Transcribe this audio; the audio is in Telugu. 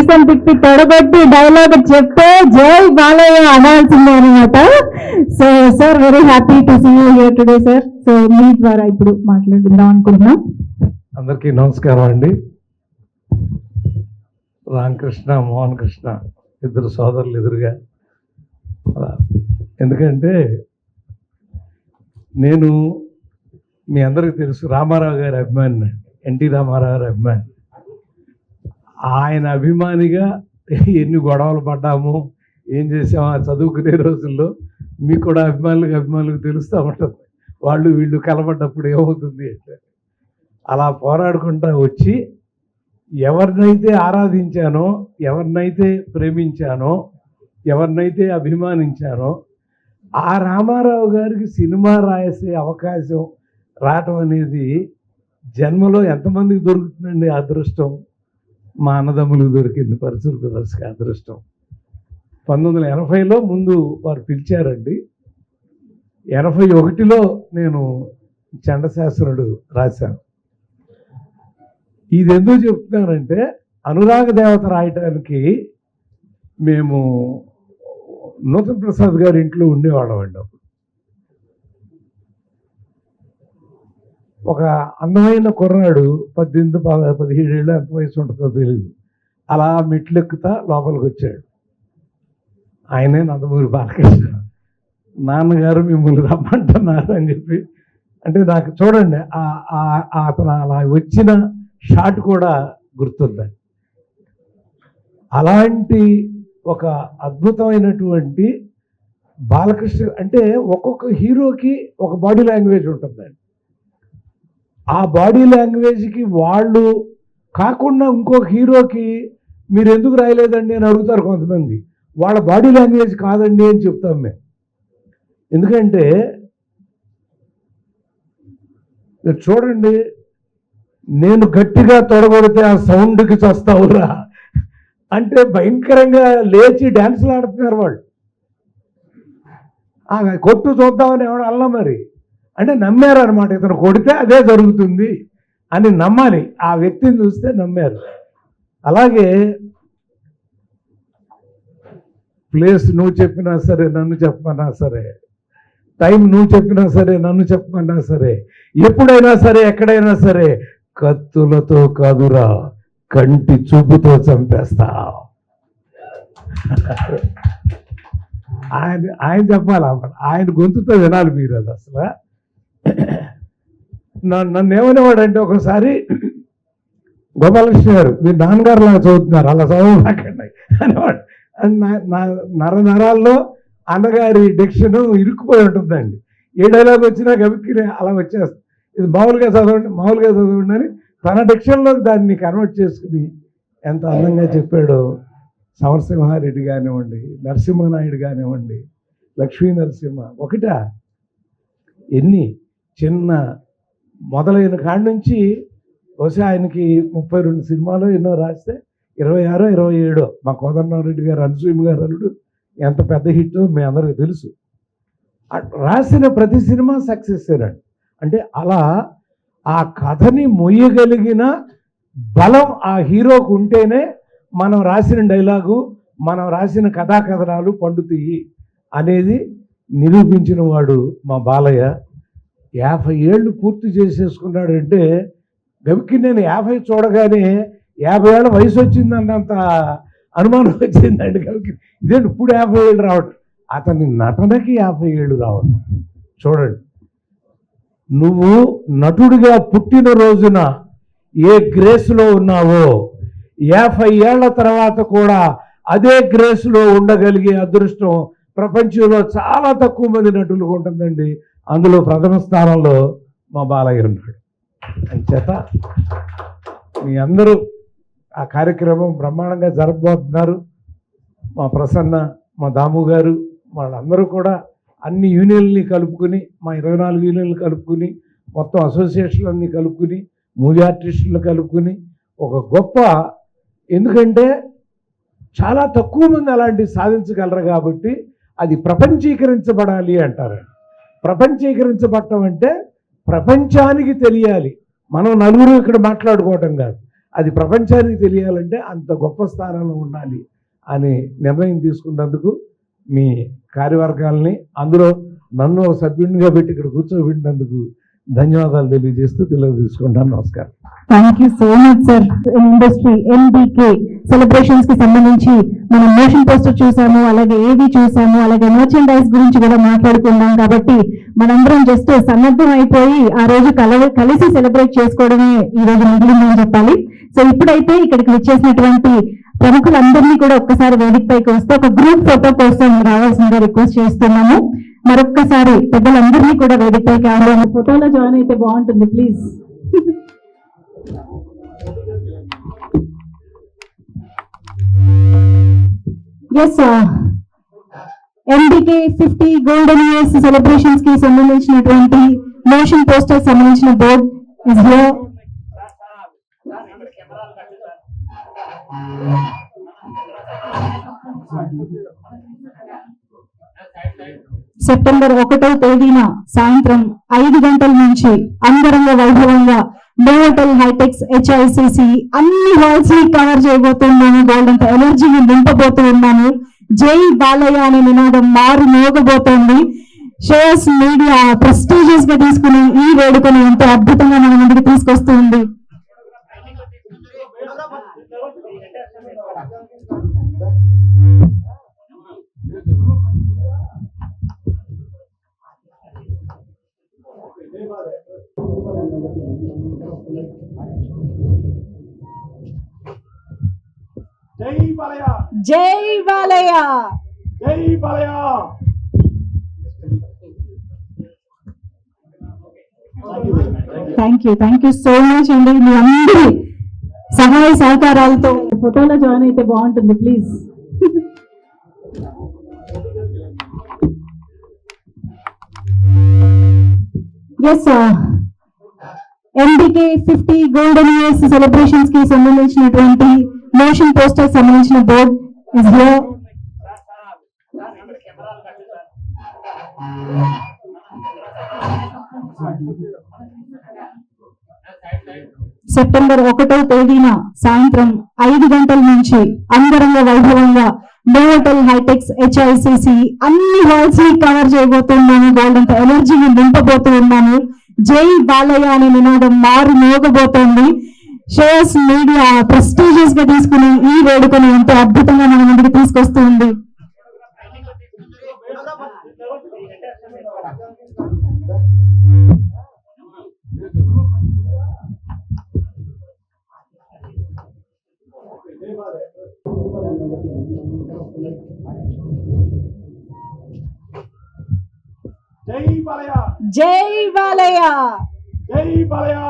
మీసం తిప్పి తొడగొట్టి డైలాగ్ చెప్తే జై బాలయ్య అనాల్సిందే అనమాట so sir very happy to see you here today sir so మీ ద్వారా ఇప్పుడు మాట్లాడుకుందాం అనుకుంటున్నాం. అందరికీ నమస్కారం అండి. రామకృష్ణ మోహన్ కృష్ణ ఇద్దరు సోదరులు ఎదురుగా. ఎందుకంటే నేను మీ అందరికీ తెలుసు రామారావు గారి అభిమాని ఎన్టీ రామారావు గారి అభిమాని. ఆయన అభిమానిగా ఎన్ని గొడవలు పడ్డాము ఏం చేసాము ఆ చదువుకునే రోజుల్లో మీకు కూడా అభిమానులకు అభిమానులకు తెలుస్తూ ఉంటుంది. వాళ్ళు వీళ్ళు కలబడ్డప్పుడు ఏమవుతుంది అంటే అలా పోరాడుకుంటా వచ్చి ఎవరినైతే ఆరాధించానో ఎవరినైతే ప్రేమించానో ఎవరినైతే అభిమానించానో ఆ రామారావు గారికి సినిమా రాసే అవకాశం రావటం అనేది జన్మలో ఎంతమందికి దొరుకుతుందండి అదృష్టం? మా అన్నదమ్ములు దొరికింది పరచూరు బ్రదర్స్కి అదృష్టం. పంతొమ్మిది వందల ఎనభైలో ముందు వారు పిలిచారండి. ఎనభై ఒకటిలో నేను చండశాస్త్రుడు రాశాను. ఇది ఎందుకు చెప్తున్నానంటే అనురాగ దేవత రాయటానికి మేము నూతన్ ప్రసాద్ గారి ఇంట్లో ఉండేవాళ్ళం అండి అప్పుడు. ఒక అందమైన కుర్రాడు పద్దెనిమిది పద- పదిహేడు ఎంత వయసు ఉంటుందో తెలియదు అలా మెట్లెక్కుతా లోపలికి వచ్చాడు ఆయనే నందమూరి బాలకృష్ణ. నాన్నగారు మిమ్మల్ని రమ్మంటున్నారు అని చెప్పి అంటే నాకు చూడండి అతను అలా వచ్చిన షాట్ కూడా గుర్తుంది అలాంటి ఒక అద్భుతమైనటువంటి బాలకృష్ణ అంటే ఒక్కొక్క హీరోకి ఒక బాడీ లాంగ్వేజ్ ఉంటుందండి. ఆ బాడీ లాంగ్వేజ్కి వాళ్ళు కాకుండా ఇంకొక హీరోకి మీరు ఎందుకు రాయలేదండి అని అడుగుతారు కొంతమంది. వాళ్ళ బాడీ లాంగ్వేజ్ కాదండి అని చెప్తాం మేము. ఎందుకంటే మీరు చూడండి నేను గట్టిగా తొడగొడితే ఆ సౌండ్కి చస్తావురా అంటే భయంకరంగా లేచి డ్యాన్సులు ఆడుతున్నారు వాళ్ళు. కొట్టు చూద్దామని ఎవడు అల్లా మరి. అంటే నమ్మారు అనమాట ఇతను కొడితే అదే జరుగుతుంది అని నమ్మాలి. ఆ వ్యక్తిని చూస్తే నమ్మారు. అలాగే ప్లేస్ నువ్వు చెప్పినా సరే నన్ను చెప్పమన్నా సరే టైం నువ్వు చెప్పినా సరే నన్ను చెప్పమన్నా సరే ఎప్పుడైనా సరే ఎక్కడైనా సరే కత్తులతో కాదురా కంటి చూపుతో చంపేస్తా. ఆయన ఆయన చెప్పాలి? ఆయన గొంతుతో వినాలి మీరు అది అసలు. నన్ను నన్ను ఏమనేవాడంటే ఒకసారి గోపాలకృష్ణ గారు మీరు నాన్నగారు లాగా చదువుతున్నారు అలా చదవకండి అనేవాడు. నా- నర నరాల్లో అన్నగారి డిక్షన్ ఇరుక్కుపోయి ఉంటుందండి. ఏ డైలాగ్ వచ్చినా గబిక్కి అలా వచ్చేస్తుంది. ఇది మామూలుగా చదవండి మామూలుగా చదవండి అని తన డిక్షన్లో దాన్ని కన్వర్ట్ చేసుకుని ఎంత అందంగా చెప్పాడో సమరసింహారెడ్డి కానివ్వండి నరసింహనాయుడు కానివ్వండి లక్ష్మీ నరసింహ ఒకటా? ఎన్ని? చిన్న మొదలైన కాడి నుంచి బహుశా ఆయనకి ముప్పై రెండు సినిమాలు ఎన్నో రాస్తే ఇరవై ఆరో ఇరవై ఏడో. మా కోదండరామరెడ్డి గారు అనసూయమ్మ గారు అల్లుడు ఎంత పెద్ద హిట్ మీ అందరికీ తెలుసు. రాసిన ప్రతి సినిమా సక్సెస్ అండి అంటే అలా ఆ కథని మొయ్యగలిగిన బలం ఆ హీరోకు ఉంటేనే మనం రాసిన డైలాగు మనం రాసిన కథాకథనాలు పండుతాయి అనేది నిరూపించిన వాడు మా బాలయ్య. యాభై ఏళ్ళు పూర్తి చేసేసుకున్నాడంటే గవికి నేను యాభై చూడగానే యాభై ఏళ్ళ వయసు వచ్చిందన్నంత అనుమానం వచ్చిందండి గవికి. ఇదేంటి ఇప్పుడు యాభై ఏళ్ళు రావడం అతని నటనకి యాభై ఏళ్ళు రావడం చూడండి. నువ్వు నటుడిగా పుట్టిన రోజున ఏ గ్రేస్లో ఉన్నావో యాభై ఏళ్ళ తర్వాత కూడా అదే గ్రేస్లో ఉండగలిగే అదృష్టం ప్రపంచంలో చాలా తక్కువ మంది నటులు ఉంటుందండి. అందులో ప్రథమ స్థానంలో మా బాలయ్య ఉన్నాడు. అంచేత మీ అందరూ ఆ కార్యక్రమం బ్రహ్మాండంగా జరపబోతున్నారు. మా ప్రసన్న మా దాము గారు వాళ్ళందరూ కూడా అన్ని యూనియన్లని కలుపుకుని మా ఇరవై నాలుగు యూనియన్లు కలుపుకుని మొత్తం అసోసియేషన్లన్నీ కలుపుకుని మూవీ ఆర్టిస్టులను కలుపుకుని ఒక గొప్ప ఎందుకంటే చాలా తక్కువ మంది అలాంటివి సాధించగలరు కాబట్టి అది ప్రపంచీకరించబడాలి అంటారు. ప్రపంచీకరించబడటం అంటే ప్రపంచానికి తెలియాలి. మనం నలుగురు ఇక్కడ మాట్లాడుకోవటం కాదు. అది ప్రపంచానికి తెలియాలంటే అంత గొప్ప స్థానంలో ఉండాలి అని నిర్ణయం తీసుకున్నందుకు మీ కార్యవర్గాల్ని అందులో నన్ను సభ్యునిగా పెట్టి ఇక్కడ కూర్చోబెట్టినందుకు ధన్యవాదాలు తెలియజేస్తూ తెలుగు తీసుకుంటాను నమస్కారం. Thank you so much sir industry NBK సెలబ్రేషన్స్కి సంబంధించి మనం మోషన్ పోస్టర్ చూసాము అలాగే ఏవి చూసాము అలాగే మర్చెండైజ్ గురించి కూడా మాట్లాడుకున్నాం కాబట్టి మనందరం జస్ట్ సన్నద్ధం అయిపోయి ఆ రోజు కల కలిసి సెలబ్రేట్ చేసుకోవడమే ఈ రోజు మిగిలిందని చెప్పాలి. సో ఇప్పుడైతే ఇక్కడికి వచ్చేసినటువంటి ప్రముఖులందరినీ కూడా ఒక్కసారి వేదిక పైకి వస్తే ఒక గ్రూప్ ఫోటో కోసం రావాల్సిందిగా రిక్వెస్ట్ చేస్తున్నాము. మరొక్కసారి పెద్దలందరినీ కూడా వేదిక పైకి ఆహ్వానం ఫోటోలో జాయిన్ అయితే బాగుంటుంది please S NDK fifty golden years సెలబ్రేషన్స్కి సంబంధించినటువంటి మోషన్ పోస్టర్ సంబంధించిన బోర్డ్ ఇస్ హియర్ సెప్టెంబర్ ఒకటో తేదీన సాయంత్రం ఐదు గంటల నుంచి అంగరంగ వైభవంగా నోవటల్ హైటెక్స్ హెచ్ఐసిసి అన్ని హాల్స్ని కవర్ చేయబోతున్నాము వాళ్ళంత ఎనర్జీని నింపబోతూ ఉన్నాము జై బాలయ్య అనే నినాదం మారు మోగబోతోంది. షేర్స్ మీడియా ప్రెస్టీజియస్గా తీసుకుని ఈ వేడుకను ఎంతో అద్భుతంగా మన ముందుకు తీసుకొస్తుంది. జై Balayya Jai Balayya Jai Balayya thank you thank you so much అండి మీ అందరి సహాయ సహకారాలతో ఫోటోలో జాయిన్ అయితే బాగుంటుంది please S NDK fifty golden years సెలబ్రేషన్స్కి సంబంధించినటువంటి మోషన్ పోస్టర్ సంబంధించిన బోర్డ్ ఇస్ హియర్ సెప్టెంబర్ ఒకటో తేదీన సాయంత్రం ఐదు గంటల నుంచి అంగరంగ వైభవంగా నోవటల్ హైటెక్స్ హెచ్ఐసిసి అన్ని హాల్స్ని కవర్ చేయబోతున్నాము. వాళ్ళంత ఎనర్జీని నింపబోతూ ఉన్నాము జై బాలయ్య అనే నినాదం మారు మోగబోతోంది షేర్స్ మీడియా ప్రెస్టీజియస్గా తీసుకుని ఈ వేడుకను ఎంతో అద్భుతంగా మన ముందుకు తీసుకొస్తుంది జై బాలయ్య. జై బాలయ్య. జై బాలయ్య.